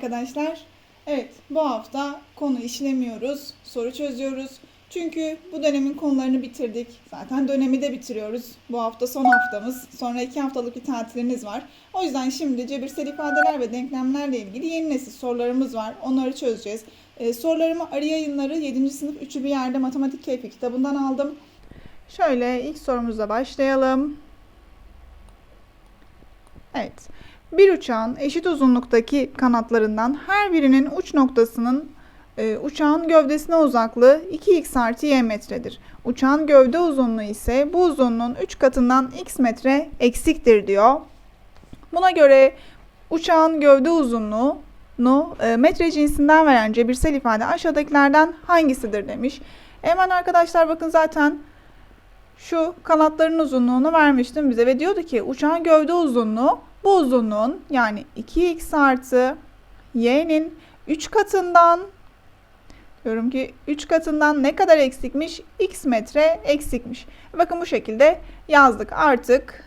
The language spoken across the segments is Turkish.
arkadaşlar. Evet, bu hafta konu işlemiyoruz, soru çözüyoruz. Çünkü bu dönemin konularını bitirdik. Zaten dönemi de bitiriyoruz. Bu hafta son haftamız. Sonra iki haftalık bir tatilimiz var. O yüzden şimdi cebirsel ifadeler ve denklemlerle ilgili yeni nesil sorularımız var. Onları çözeceğiz. Ee, sorularımı Arı Yayınları 7. sınıf 3'ü bir yerde matematik keyfi kitabından aldım. Şöyle ilk sorumuzla başlayalım. Evet. Bir uçağın eşit uzunluktaki kanatlarından her birinin uç noktasının e, uçağın gövdesine uzaklığı 2x artı y metredir. Uçağın gövde uzunluğu ise bu uzunluğun 3 katından x metre eksiktir diyor. Buna göre uçağın gövde uzunluğunu e, metre cinsinden veren cebirsel ifade aşağıdakilerden hangisidir demiş. Hemen arkadaşlar bakın zaten şu kanatların uzunluğunu vermiştim bize ve diyordu ki uçağın gövde uzunluğu bu uzunluğun yani 2x artı y'nin 3 katından diyorum ki 3 katından ne kadar eksikmiş? x metre eksikmiş. Bakın bu şekilde yazdık. Artık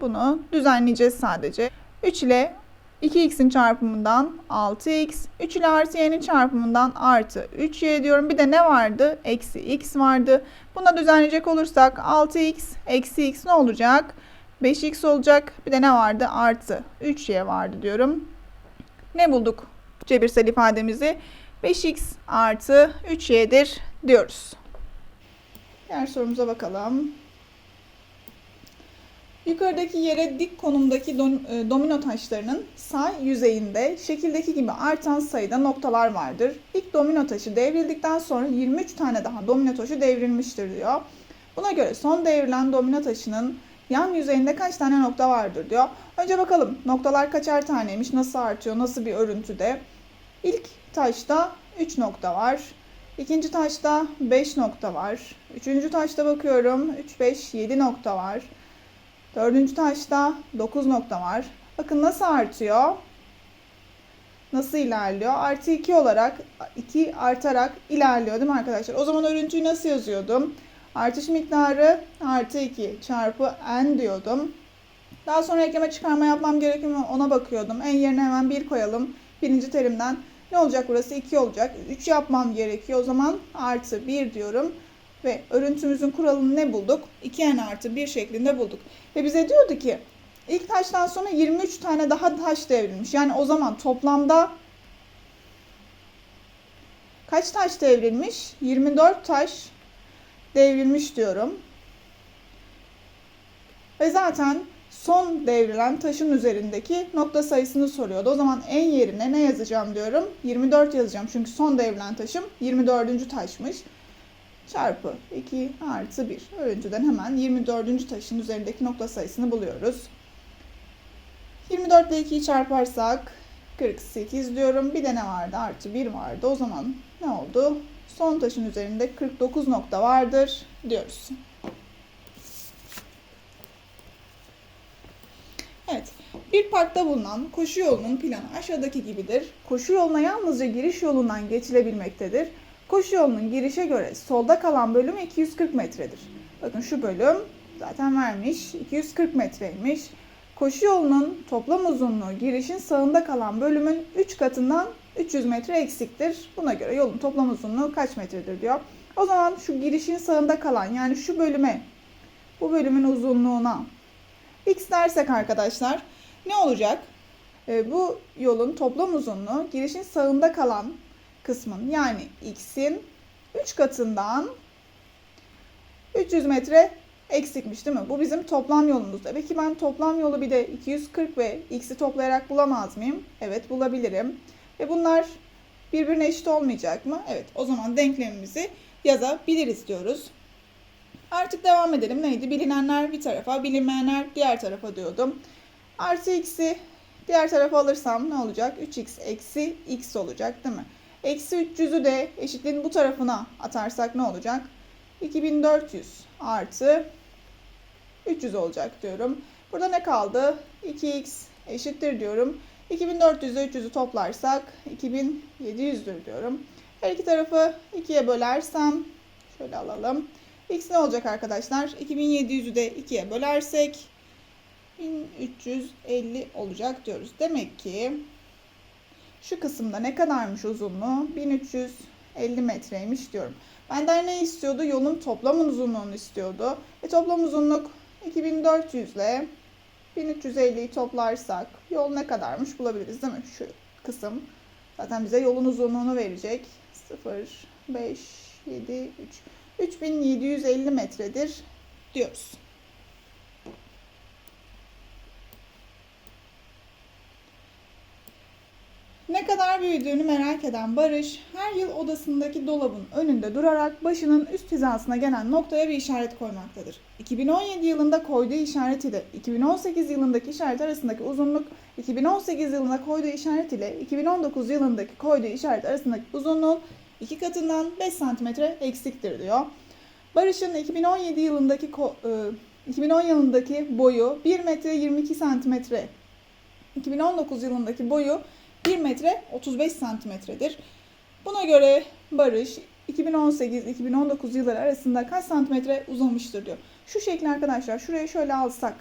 bunu düzenleyeceğiz sadece. 3 ile 2x'in çarpımından 6x, 3 ile artı y'nin çarpımından artı 3y diyorum. Bir de ne vardı? Eksi x vardı. Buna düzenleyecek olursak 6x eksi x ne olacak? 5x olacak. Bir de ne vardı? Artı 3y vardı diyorum. Ne bulduk cebirsel ifademizi? 5x artı 3y'dir diyoruz. Diğer sorumuza bakalım. Yukarıdaki yere dik konumdaki e, domino taşlarının sağ yüzeyinde şekildeki gibi artan sayıda noktalar vardır. İlk domino taşı devrildikten sonra 23 tane daha domino taşı devrilmiştir diyor. Buna göre son devrilen domino taşının yan yüzeyinde kaç tane nokta vardır diyor. Önce bakalım noktalar kaçar taneymiş, nasıl artıyor, nasıl bir örüntüde. İlk taşta 3 nokta var. İkinci taşta 5 nokta var. Üçüncü taşta bakıyorum 3, 5, 7 nokta var. Dördüncü taşta 9 nokta var. Bakın nasıl artıyor? Nasıl ilerliyor? Artı 2 olarak 2 artarak ilerliyor değil mi arkadaşlar? O zaman örüntüyü nasıl yazıyordum? Artış miktarı artı 2 çarpı n diyordum. Daha sonra ekleme çıkarma yapmam gerekiyor mu ona bakıyordum. En yerine hemen 1 koyalım. Birinci terimden ne olacak burası? 2 olacak. 3 yapmam gerekiyor. O zaman artı 1 diyorum. Ve örüntümüzün kuralını ne bulduk? 2n artı 1 şeklinde bulduk. Ve bize diyordu ki ilk taştan sonra 23 tane daha taş devrilmiş. Yani o zaman toplamda kaç taş devrilmiş? 24 taş devrilmiş diyorum. Ve zaten son devrilen taşın üzerindeki nokta sayısını soruyordu. O zaman en yerine ne yazacağım diyorum? 24 yazacağım. Çünkü son devrilen taşım 24. taşmış. Çarpı 2 artı 1. Örüntüden hemen 24. taşın üzerindeki nokta sayısını buluyoruz. 24 ile 2'yi çarparsak 48 diyorum. Bir de ne vardı? Artı 1 vardı. O zaman ne oldu? Son taşın üzerinde 49 nokta vardır diyoruz. Evet. Bir parkta bulunan koşu yolunun planı aşağıdaki gibidir. Koşu yoluna yalnızca giriş yolundan geçilebilmektedir. Koşu yolunun girişe göre solda kalan bölümü 240 metredir. Bakın şu bölüm zaten vermiş. 240 metreymiş. Koşu yolunun toplam uzunluğu girişin sağında kalan bölümün 3 katından 300 metre eksiktir. Buna göre yolun toplam uzunluğu kaç metredir diyor. O zaman şu girişin sağında kalan yani şu bölüme bu bölümün uzunluğuna x dersek arkadaşlar ne olacak? E, bu yolun toplam uzunluğu girişin sağında kalan kısmın yani x'in 3 katından 300 metre eksikmiş değil mi? Bu bizim toplam yolumuzda. Peki ben toplam yolu bir de 240 ve x'i toplayarak bulamaz mıyım? Evet bulabilirim. Ve bunlar birbirine eşit olmayacak mı? Evet o zaman denklemimizi yazabiliriz diyoruz. Artık devam edelim. Neydi? Bilinenler bir tarafa, bilinmeyenler diğer tarafa diyordum. Artı x'i diğer tarafa alırsam ne olacak? 3x eksi x olacak değil mi? Eksi 300'ü de eşitliğin bu tarafına atarsak ne olacak? 2400 artı 300 olacak diyorum. Burada ne kaldı? 2x eşittir diyorum. 2400 ile 300'ü toplarsak 2700'dür diyorum. Her iki tarafı 2'ye bölersem şöyle alalım. X ne olacak arkadaşlar? 2700'ü de 2'ye bölersek 1350 olacak diyoruz. Demek ki Şu kısımda ne kadarmış uzunluğu? 1350 metreymiş diyorum. Benden ne istiyordu? Yolun toplam uzunluğunu istiyordu. E toplam uzunluk 2400 ile 1350'yi toplarsak yol ne kadarmış bulabiliriz değil mi? Şu kısım. Zaten bize yolun uzunluğunu verecek. 0, 5, 7, 3. 3750 metredir diyoruz. Ne kadar büyüdüğünü merak eden Barış, her yıl odasındaki dolabın önünde durarak başının üst hizasına gelen noktaya bir işaret koymaktadır. 2017 yılında koyduğu işaret ile 2018 yılındaki işaret arasındaki uzunluk, 2018 yılında koyduğu işaret ile 2019 yılındaki koyduğu işaret arasındaki uzunluğun iki katından 5 cm eksiktir diyor. Barış'ın 2017 yılındaki ko- e, 2010 yılındaki boyu 1 metre 22 santimetre. 2019 yılındaki boyu 1 metre 35 santimetredir. Buna göre Barış 2018-2019 yılları arasında kaç santimetre uzamıştır diyor. Şu şekli arkadaşlar şuraya şöyle alsak.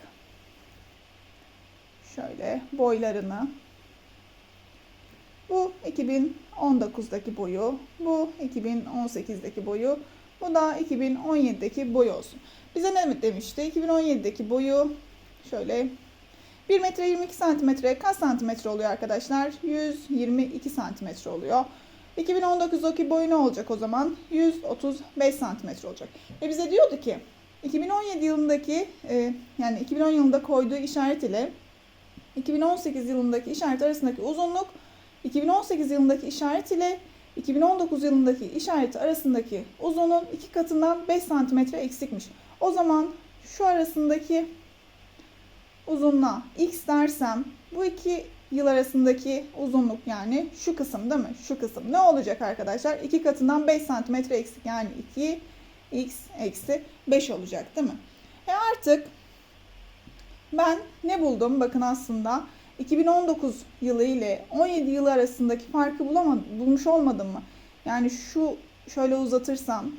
Şöyle boylarını. Bu 2019'daki boyu, bu 2018'deki boyu, bu da 2017'deki boyu olsun. Bize ne demişti? 2017'deki boyu şöyle 1 metre 22 santimetre kaç santimetre oluyor arkadaşlar? 122 santimetre oluyor. 2019'daki boyu ne olacak o zaman? 135 santimetre olacak. Ve bize diyordu ki 2017 yılındaki e, yani 2010 yılında koyduğu işaret ile 2018 yılındaki işaret arasındaki uzunluk 2018 yılındaki işaret ile 2019 yılındaki işaret arasındaki uzunluğun iki katından 5 santimetre eksikmiş. O zaman şu arasındaki uzunluğa x dersem bu iki yıl arasındaki uzunluk yani şu kısım değil mi? Şu kısım ne olacak arkadaşlar? İki katından 5 santimetre eksik yani 2 x eksi 5 olacak değil mi? E artık ben ne buldum? Bakın aslında 2019 yılı ile 17 yılı arasındaki farkı bulamadım, bulmuş olmadım mı? Yani şu şöyle uzatırsam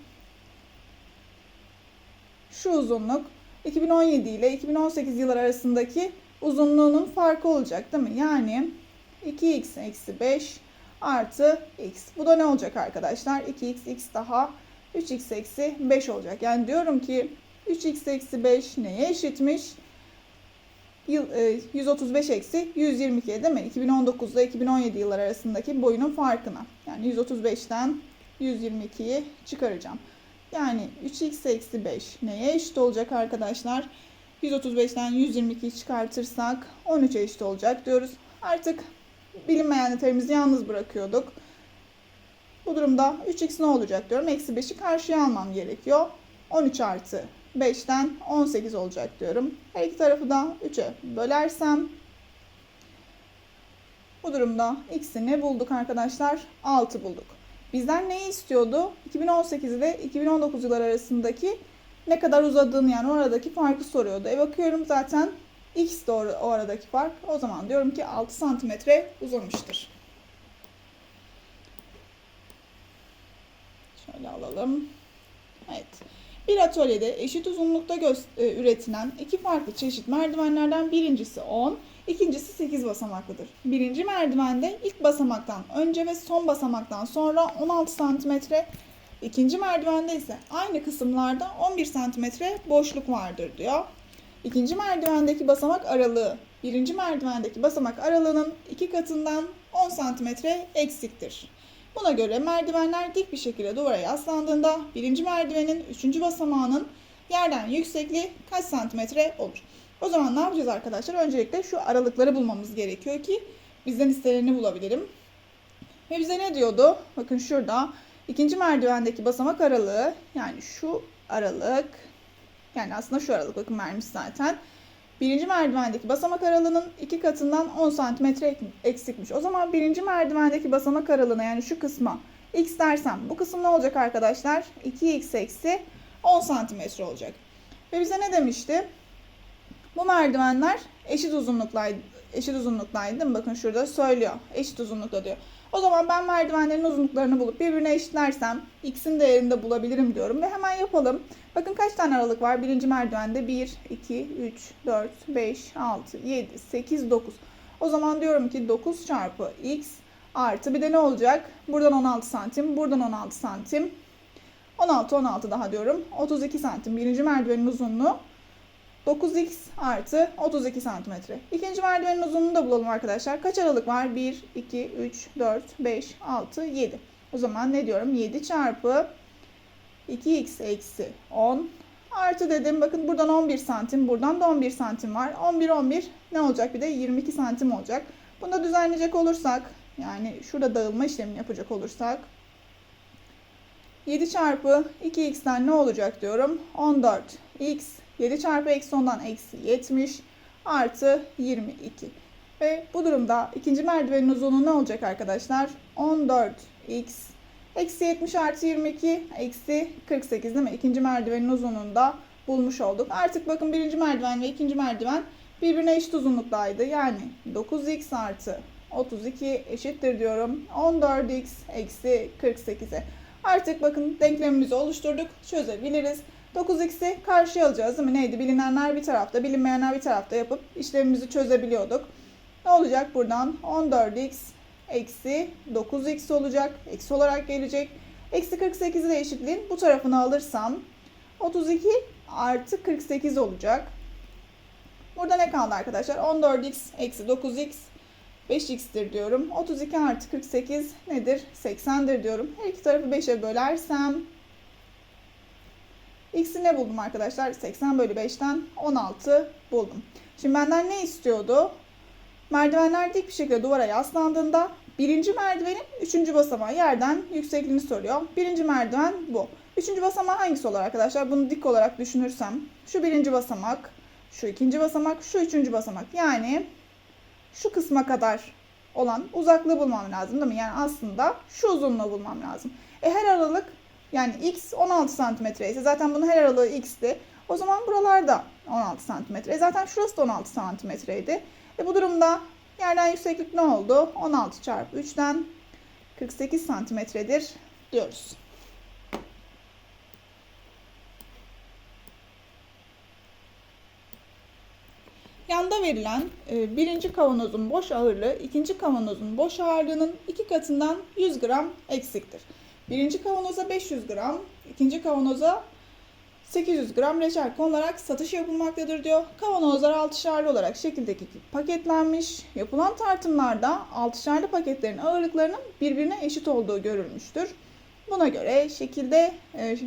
şu uzunluk 2017 ile 2018 yılları arasındaki uzunluğunun farkı olacak değil mi? Yani 2x eksi 5 artı x. Bu da ne olacak arkadaşlar? 2x x daha 3x eksi 5 olacak. Yani diyorum ki 3x eksi 5 neye eşitmiş? Yıl, e, 135 eksi 122 değil mi? 2019 ile 2017 yıllar arasındaki boyunun farkına. Yani 135'ten 122'yi çıkaracağım. Yani 3x eksi 5 neye eşit olacak arkadaşlar? 135'ten 122'yi çıkartırsak 13'e eşit olacak diyoruz. Artık bilinmeyen terimizi yalnız bırakıyorduk. Bu durumda 3x ne olacak diyorum. Eksi 5'i karşıya almam gerekiyor. 13 artı 5'ten 18 olacak diyorum. Her iki tarafı da 3'e bölersem bu durumda x'ini bulduk arkadaşlar. 6 bulduk. Bizden neyi istiyordu? 2018 ile 2019 yılları arasındaki ne kadar uzadığını yani oradaki farkı soruyordu. E bakıyorum zaten x de o aradaki fark. O zaman diyorum ki 6 santimetre uzamıştır. Şöyle alalım. Evet. Bir atölyede eşit uzunlukta e, üretilen iki farklı çeşit merdivenlerden birincisi 10, ikincisi 8 basamaklıdır. Birinci merdivende ilk basamaktan önce ve son basamaktan sonra 16 cm, ikinci merdivende ise aynı kısımlarda 11 cm boşluk vardır diyor. İkinci merdivendeki basamak aralığı birinci merdivendeki basamak aralığının iki katından 10 cm eksiktir. Buna göre merdivenler dik bir şekilde duvara yaslandığında birinci merdivenin üçüncü basamağının yerden yüksekliği kaç santimetre olur? O zaman ne yapacağız arkadaşlar? Öncelikle şu aralıkları bulmamız gerekiyor ki bizden isteneni bulabilirim. Ve bize ne diyordu? Bakın şurada ikinci merdivendeki basamak aralığı yani şu aralık yani aslında şu aralık bakın vermiş zaten. Birinci merdivendeki basamak aralığının iki katından 10 santimetre eksikmiş. O zaman birinci merdivendeki basamak aralığına yani şu kısma x dersem bu kısım ne olacak arkadaşlar? 2x eksi 10 santimetre olacak. Ve bize ne demişti? Bu merdivenler eşit uzunluktaydı. Eşit uzunluktaydı değil mi? Bakın şurada söylüyor. Eşit uzunlukta diyor. O zaman ben merdivenlerin uzunluklarını bulup birbirine eşitlersem x'in değerini de bulabilirim diyorum. Ve hemen yapalım. Bakın kaç tane aralık var? Birinci merdivende 1, 2, 3, 4, 5, 6, 7, 8, 9. O zaman diyorum ki 9 çarpı x Artı bir de ne olacak? Buradan 16 santim, buradan 16 santim. 16, 16 daha diyorum. 32 santim. Birinci merdivenin uzunluğu 9x artı 32 santimetre. İkinci merdivenin uzunluğunu da bulalım arkadaşlar. Kaç aralık var? 1, 2, 3, 4, 5, 6, 7. O zaman ne diyorum? 7 çarpı 2x eksi 10 artı dedim. Bakın buradan 11 santim, buradan da 11 santim var. 11, 11 ne olacak? Bir de 22 santim olacak. Bunu da düzenleyecek olursak, yani şurada dağılma işlemini yapacak olursak 7 çarpı 2x'ten ne olacak diyorum? 14x 7 çarpı eksi 10'dan eksi 70 artı 22. Ve bu durumda ikinci merdivenin uzunluğu ne olacak arkadaşlar? 14x eksi 70 artı 22 eksi 48 değil mi? İkinci merdivenin uzunluğunu da bulmuş olduk. Artık bakın birinci merdiven ve ikinci merdiven birbirine eşit uzunluktaydı. Yani 9x artı 32 eşittir diyorum. 14x eksi 48'e. Artık bakın denklemimizi oluşturduk. Çözebiliriz. 9x'i karşıya alacağız değil mi? Neydi? Bilinenler bir tarafta, bilinmeyenler bir tarafta yapıp işlemimizi çözebiliyorduk. Ne olacak buradan? 14x eksi 9x olacak. Eksi olarak gelecek. Eksi 48'i de eşitliğin bu tarafını alırsam 32 artı 48 olacak. Burada ne kaldı arkadaşlar? 14x eksi 9x 5x'tir diyorum. 32 artı 48 nedir? 80'dir diyorum. Her iki tarafı 5'e bölersem x'i ne buldum arkadaşlar? 80 bölü 5'ten 16 buldum. Şimdi benden ne istiyordu? Merdivenler dik bir şekilde duvara yaslandığında birinci merdivenin üçüncü basamağı yerden yüksekliğini soruyor. Birinci merdiven bu. Üçüncü basamağı hangisi olur arkadaşlar? Bunu dik olarak düşünürsem şu birinci basamak, şu ikinci basamak, şu üçüncü basamak. Yani şu kısma kadar olan uzaklığı bulmam lazım değil mi? Yani aslında şu uzunluğu bulmam lazım. E her aralık yani x 16 santimetre ise zaten bunun her aralığı x'ti. O zaman buralarda 16 santimetre. E zaten şurası da 16 santimetreydi. E bu durumda yerden yükseklik ne oldu? 16 çarpı 3'ten 48 santimetredir diyoruz. Yanda verilen e, birinci kavanozun boş ağırlığı ikinci kavanozun boş ağırlığının iki katından 100 gram eksiktir. Birinci kavanoza 500 gram, ikinci kavanoza 800 gram reçel konularak satış yapılmaktadır diyor. Kavanozlar altışarlı olarak şekildeki paketlenmiş. Yapılan tartımlarda altışarlı paketlerin ağırlıklarının birbirine eşit olduğu görülmüştür. Buna göre şekilde e,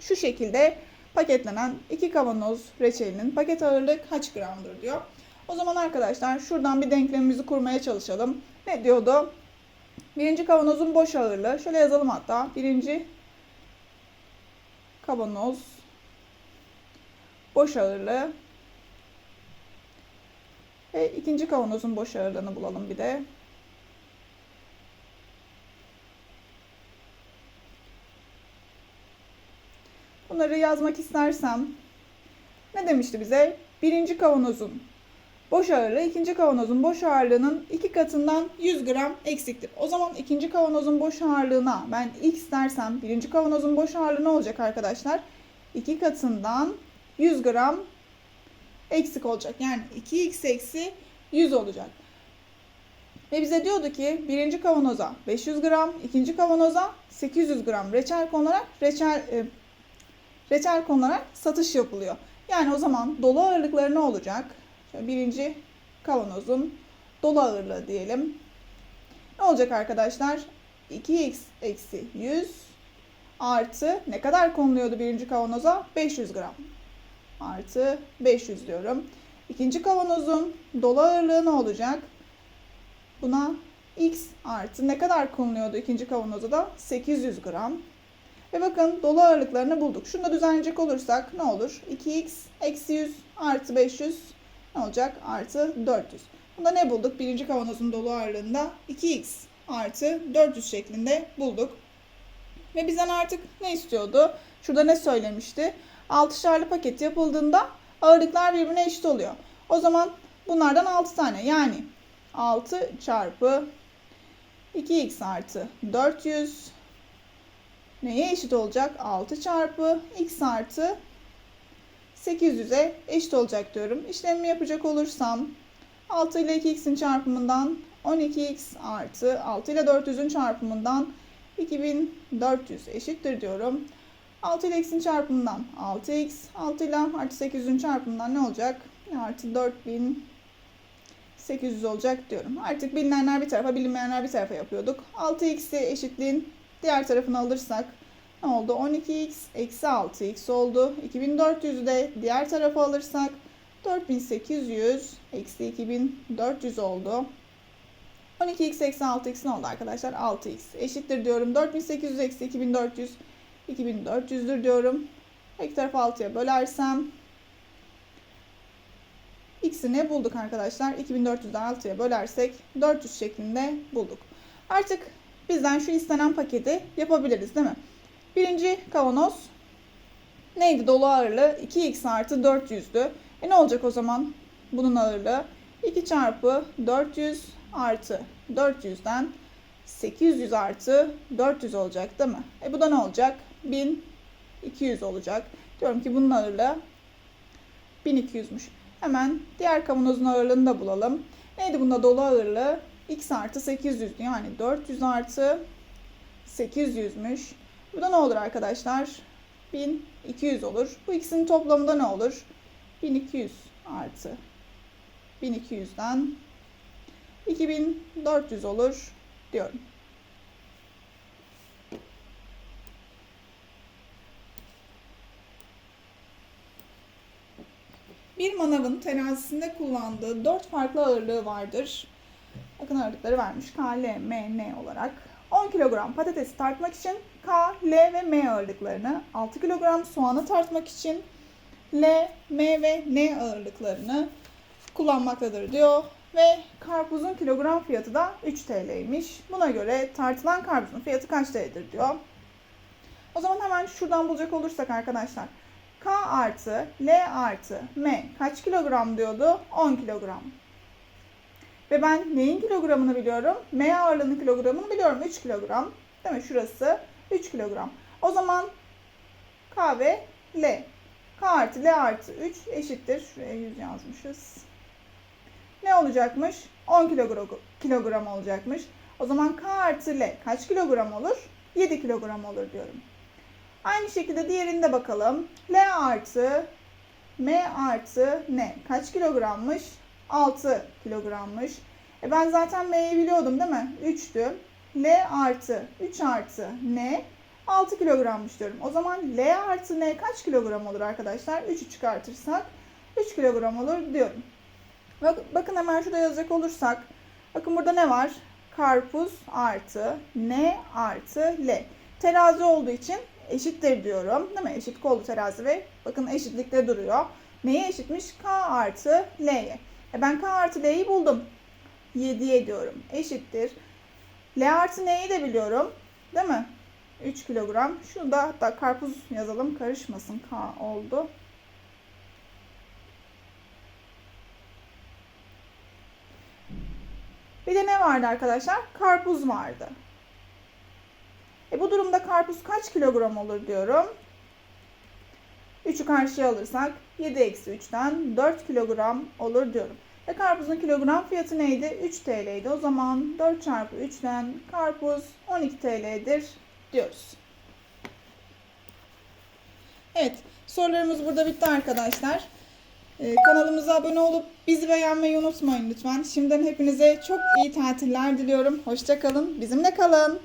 şu şekilde paketlenen iki kavanoz reçelinin paket ağırlığı kaç gramdır diyor. O zaman arkadaşlar şuradan bir denklemimizi kurmaya çalışalım. Ne diyordu? Birinci kavanozun boş ağırlığı. Şöyle yazalım hatta. Birinci kavanoz boş ağırlığı ve ikinci kavanozun boş ağırlığını bulalım bir de. Bunları yazmak istersem ne demişti bize? Birinci kavanozun boş ağırlığı ikinci kavanozun boş ağırlığının iki katından 100 gram eksiktir. O zaman ikinci kavanozun boş ağırlığına ben x dersem birinci kavanozun boş ağırlığı ne olacak arkadaşlar? İki katından 100 gram eksik olacak. Yani 2x eksi 100 olacak. Ve bize diyordu ki birinci kavanoza 500 gram, ikinci kavanoza 800 gram reçel konularak reçel e, reçel konularak satış yapılıyor. Yani o zaman dolu ağırlıkları ne olacak? Birinci kavanozun dolu ağırlığı diyelim. Ne olacak arkadaşlar? 2x eksi 100 artı ne kadar konuluyordu birinci kavanoza? 500 gram. Artı 500 diyorum. İkinci kavanozun dolu ağırlığı ne olacak? Buna x artı ne kadar konuluyordu ikinci kavanoza da? 800 gram. Ve bakın dolu ağırlıklarını bulduk. Şunu da düzenleyecek olursak ne olur? 2x eksi 100 artı 500 ne olacak? Artı 400. Bunda ne bulduk? Birinci kavanozun dolu ağırlığında 2x artı 400 şeklinde bulduk. Ve bizden artık ne istiyordu? Şurada ne söylemişti? Altışarlı paket yapıldığında ağırlıklar birbirine eşit oluyor. O zaman bunlardan 6 tane yani 6 çarpı 2x artı 400 neye eşit olacak? 6 çarpı x artı 800'e eşit olacak diyorum. İşlemimi yapacak olursam 6 ile 2x'in çarpımından 12x artı 6 ile 400'ün çarpımından 2400 eşittir diyorum. 6 ile x'in çarpımından 6x, 6 ile artı 800'ün çarpımından ne olacak? Artı 4800 olacak diyorum. Artık bilinenler bir tarafa, bilinmeyenler bir tarafa yapıyorduk. 6x'i eşitliğin diğer tarafını alırsak ne oldu? 12x eksi 6x oldu. 2400'ü de diğer tarafa alırsak 4800 eksi 2400 oldu. 12x eksi 6x ne oldu arkadaşlar? 6x eşittir diyorum. 4800 eksi 2400 2400'dür diyorum. İki tarafı 6'ya bölersem x'ini bulduk arkadaşlar. 2400'den 6'ya bölersek 400 şeklinde bulduk. Artık bizden şu istenen paketi yapabiliriz değil mi? Birinci kavanoz neydi? Dolu ağırlığı 2x artı 400'dü. E ne olacak o zaman? Bunun ağırlığı 2 çarpı 400 artı 400'den 800 artı 400 olacak değil mi? E bu da ne olacak? 1200 olacak. Diyorum ki bunun ağırlığı 1200'müş. Hemen diğer kavanozun ağırlığını da bulalım. Neydi bunda dolu ağırlığı? x artı 800 yani 400 artı 800'müş. Bu da ne olur arkadaşlar? 1200 olur. Bu ikisinin toplamında ne olur? 1200 artı 1200'den 2400 olur diyorum. Bir manavın terazisinde kullandığı 4 farklı ağırlığı vardır. Bakın ağırlıkları vermiş. K, L, M, N olarak. 10 kilogram patatesi tartmak için K, L ve M ağırlıklarını, 6 kilogram soğanı tartmak için L, M ve N ağırlıklarını kullanmaktadır diyor. Ve karpuzun kilogram fiyatı da 3 TL'ymiş. Buna göre tartılan karpuzun fiyatı kaç TL'dir diyor. O zaman hemen şuradan bulacak olursak arkadaşlar. K artı L artı M kaç kilogram diyordu? 10 kilogram. Ve ben neyin kilogramını biliyorum? M ağırlığının kilogramını biliyorum. 3 kilogram. Değil mi? Şurası 3 kilogram. O zaman K ve L. K artı L artı 3 eşittir. Şuraya 100 yazmışız. Ne olacakmış? 10 kilogram, kilogram olacakmış. O zaman K artı L kaç kilogram olur? 7 kilogram olur diyorum. Aynı şekilde diğerinde bakalım. L artı M artı N kaç kilogrammış? 6 kilogrammış. E ben zaten M'yi biliyordum değil mi? 3'tü. L artı 3 artı N 6 kilogrammış diyorum. O zaman L artı N kaç kilogram olur arkadaşlar? 3'ü çıkartırsak 3 kilogram olur diyorum. Bak, bakın hemen şurada yazacak olursak. Bakın burada ne var? Karpuz artı N artı L. Terazi olduğu için eşittir diyorum. Değil mi? Eşit kollu terazi ve bakın eşitlikte duruyor. Neye eşitmiş? K artı L'ye. E ben K artı L'yi buldum. 7'ye diyorum. Eşittir. L artı N'yi de biliyorum. Değil mi? 3 kilogram. Şunu da hatta karpuz yazalım. Karışmasın. K oldu. Bir de ne vardı arkadaşlar? Karpuz vardı. E bu durumda karpuz kaç kilogram olur diyorum. 3'ü karşıya alırsak 7 eksi 3'ten 4 kilogram olur diyorum. Ve karpuzun kilogram fiyatı neydi? 3 TL'ydi. O zaman 4 çarpı 3'ten karpuz 12 TL'dir diyoruz. Evet sorularımız burada bitti arkadaşlar. Ee, kanalımıza abone olup bizi beğenmeyi unutmayın lütfen. Şimdiden hepinize çok iyi tatiller diliyorum. Hoşçakalın. Bizimle kalın.